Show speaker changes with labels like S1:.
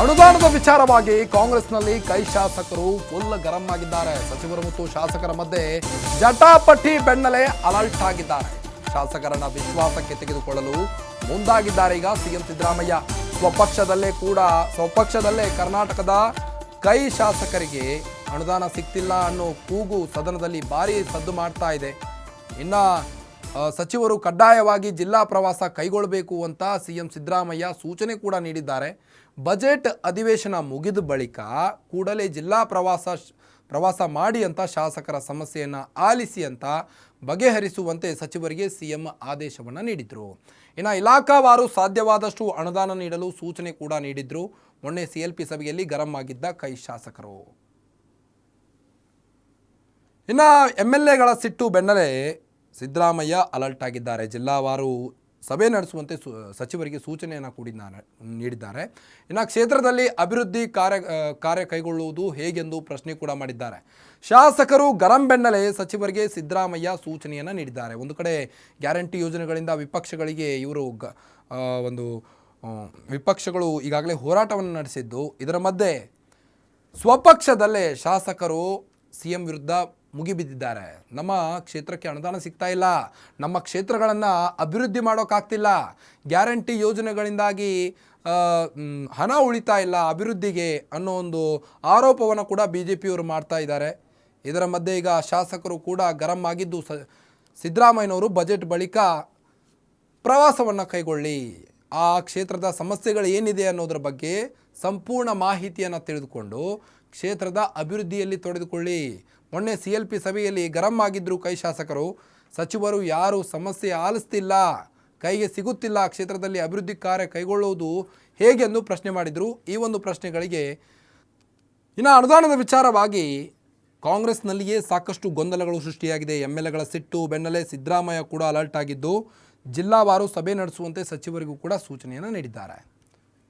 S1: ಅನುದಾನದ ವಿಚಾರವಾಗಿ ಕಾಂಗ್ರೆಸ್ನಲ್ಲಿ ಕೈ ಶಾಸಕರು ಫುಲ್ ಗರಂ ಆಗಿದ್ದಾರೆ. ಸಚಿವರು ಮತ್ತು ಶಾಸಕರ ಮಧ್ಯೆ ಜಟಾಪಟಿ ಬೆನ್ನಲೆ ಅಲರ್ಟ್ ಆಗಿದ್ದಾರೆ. ಶಾಸಕರನ್ನ ವಿಶ್ವಾಸಕ್ಕೆ ತೆಗೆದುಕೊಳ್ಳಲು ಮುಂದಾಗಿದ್ದಾರೆ ಈಗ ಸಿಎಂ ಸಿದ್ದರಾಮಯ್ಯ. ಸ್ವಪಕ್ಷದಲ್ಲೇ ಕೂಡ, ಸ್ವಪಕ್ಷದಲ್ಲೇ ಕರ್ನಾಟಕದ ಕೈ ಶಾಸಕರಿಗೆ ಅನುದಾನ ಸಿಗ್ತಿಲ್ಲ ಅನ್ನೋ ಕೂಗು ಸದನದಲ್ಲಿ ಭಾರಿ ಸದ್ದು ಮಾಡ್ತಾ ಇದೆ. ಇನ್ನ ಸಚಿವರು ಕಡ್ಡಾಯವಾಗಿ ಜಿಲ್ಲಾ ಪ್ರವಾಸ ಕೈಗೊಳ್ಳಬೇಕು ಅಂತ ಸಿಎಂ ಸಿದ್ದರಾಮಯ್ಯ ಸೂಚನೆ ಕೂಡ ನೀಡಿದ್ದಾರೆ. ಬಜೆಟ್ ಅಧಿವೇಶನ ಮುಗಿದ ಬಳಿಕ ಕೂಡಲೇ ಜಿಲ್ಲಾ ಪ್ರವಾಸ ಪ್ರವಾಸ ಮಾಡಿ ಅಂತ ಶಾಸಕರ ಸಮಸ್ಯೆಯನ್ನು ಆಲಿಸಿ ಅಂತ ಬಗೆಹರಿಸುವಂತೆ ಸಚಿವರಿಗೆ ಸಿಎಂ ಆದೇಶವನ್ನು ನೀಡಿದರು. ಇನ್ನು ಇಲಾಖಾವಾರು ಸಾಧ್ಯವಾದಷ್ಟು ಅನುದಾನ ನೀಡಲು ಸೂಚನೆ ಕೂಡ ನೀಡಿದ್ರು. ಮೊನ್ನೆ ಸಿ ಎಲ್ ಪಿ ಸಭೆಯಲ್ಲಿ ಗರಂ ಆಗಿದ್ದ ಕೈ ಶಾಸಕರು. ಇನ್ನು ಎಂ ಎಲ್ ಎಗಳ ಸಿಟ್ಟು ಬೆನ್ನಲ್ಲೇ ಸಿದ್ದರಾಮಯ್ಯ ಅಲರ್ಟ್ ಆಗಿದ್ದಾರೆ. ಜಿಲ್ಲಾವಾರು ಸಭೆ ನಡೆಸುವಂತೆ ಸಚಿವರಿಗೆ ಸೂಚನೆಯನ್ನು ಕೂಡಿದ್ದಾರೆ, ನೀಡಿದ್ದಾರೆ. ಇನ್ನು ಕ್ಷೇತ್ರದಲ್ಲಿ ಅಭಿವೃದ್ಧಿ ಕಾರ್ಯ ಕಾರ್ಯ ಕೈಗೊಳ್ಳುವುದು ಹೇಗೆಂದು ಪ್ರಶ್ನೆ ಕೂಡ ಮಾಡಿದ್ದಾರೆ. ಶಾಸಕರು ಗರಂ ಬೆನ್ನಲೆ ಸಚಿವರಿಗೆ ಸಿದ್ದರಾಮಯ್ಯ ಸೂಚನೆಯನ್ನು ನೀಡಿದ್ದಾರೆ. ಒಂದು ಕಡೆ ಗ್ಯಾರಂಟಿ ಯೋಜನೆಗಳಿಂದ ವಿಪಕ್ಷಗಳಿಗೆ ಇವರು ಗ ಒಂದು ವಿಪಕ್ಷಗಳು ಈಗಾಗಲೇ ಹೋರಾಟವನ್ನು ನಡೆಸಿದ್ದು. ಇದರ ಮಧ್ಯೆ ಸ್ವಪಕ್ಷದಲ್ಲೇ ಶಾಸಕರು ಸಿ ಎಂ ವಿರುದ್ಧ ಮುಗಿಬಿದ್ದಿದ್ದಾರೆ. ನಮ್ಮ ಕ್ಷೇತ್ರಕ್ಕೆ ಅನುದಾನ ಸಿಗ್ತಾ ಇಲ್ಲ. ನಮ್ಮ ಕ್ಷೇತ್ರಗಳನ್ನು ಅಭಿವೃದ್ಧಿ ಮಾಡೋಕ್ಕಾಗ್ತಿಲ್ಲ ಗ್ಯಾರಂಟಿ ಯೋಜನೆಗಳಿಂದಾಗಿ ಹಣ ಉಳಿತಾ ಇಲ್ಲ ಅಭಿವೃದ್ಧಿಗೆ ಅನ್ನೋ ಒಂದು ಆರೋಪವನ್ನು ಕೂಡ ಬಿ ಜೆ ಪಿಯವರು ಮಾಡ್ತಾ ಇದ್ದಾರೆ. ಇದರ ಮಧ್ಯೆ ಈಗ ಶಾಸಕರು ಕೂಡ ಗರಂ ಆಗಿದ್ದು ಸ, ಸಿದ್ದರಾಮಯ್ಯನವರು ಬಜೆಟ್ ಬಳಿಕ ಪ್ರವಾಸವನ್ನು ಕೈಗೊಳ್ಳಿ. ಆ ಕ್ಷೇತ್ರದ ಸಮಸ್ಯೆಗಳು ಏನಿದೆ ಅನ್ನೋದ್ರ ಬಗ್ಗೆ ಸಂಪೂರ್ಣ ಮಾಹಿತಿಯನ್ನು ತಿಳಿದುಕೊಂಡು ಕ್ಷೇತ್ರದ ಅಭಿವೃದ್ಧಿಯಲ್ಲಿ ತೊಡೆದುಕೊಳ್ಳಿ ಮೊನ್ನೆ ಸಿ ಎಲ್ ಪಿ ಸಭೆಯಲ್ಲಿ ಗರಂ ಆಗಿದ್ದರು ಕೈ ಶಾಸಕರು. ಸಚಿವರು ಯಾರು ಸಮಸ್ಯೆ ಆಲಿಸ್ತಿಲ್ಲ. ಕೈಗೆ ಸಿಗುತ್ತಿಲ್ಲ ಕ್ಷೇತ್ರದಲ್ಲಿ ಅಭಿವೃದ್ಧಿ ಕಾರ್ಯ ಕೈಗೊಳ್ಳುವುದು ಹೇಗೆಂದು ಪ್ರಶ್ನೆ ಮಾಡಿದರು. ಈ ಒಂದು ಪ್ರಶ್ನೆಗಳಿಗೆ ಇನ್ನು ಅನುದಾನದ ವಿಚಾರವಾಗಿ ಕಾಂಗ್ರೆಸ್ನಲ್ಲಿಯೇ ಸಾಕಷ್ಟು ಗೊಂದಲಗಳು ಸೃಷ್ಟಿಯಾಗಿದೆ. ಎಂ ಎಲ್ ಎಗಳ ಸಿಟ್ಟು, ಬೆನ್ನಲ್ಲೇ ಸಿದ್ದರಾಮಯ್ಯ ಕೂಡ ಅಲರ್ಟ್ ಆಗಿದ್ದು ಜಿಲ್ಲಾವಾರು ಸಭೆ ನಡೆಸುವಂತೆ ಸಚಿವರಿಗೂ ಕೂಡ ಸೂಚನೆಯನ್ನು ನೀಡಿದ್ದಾರೆ.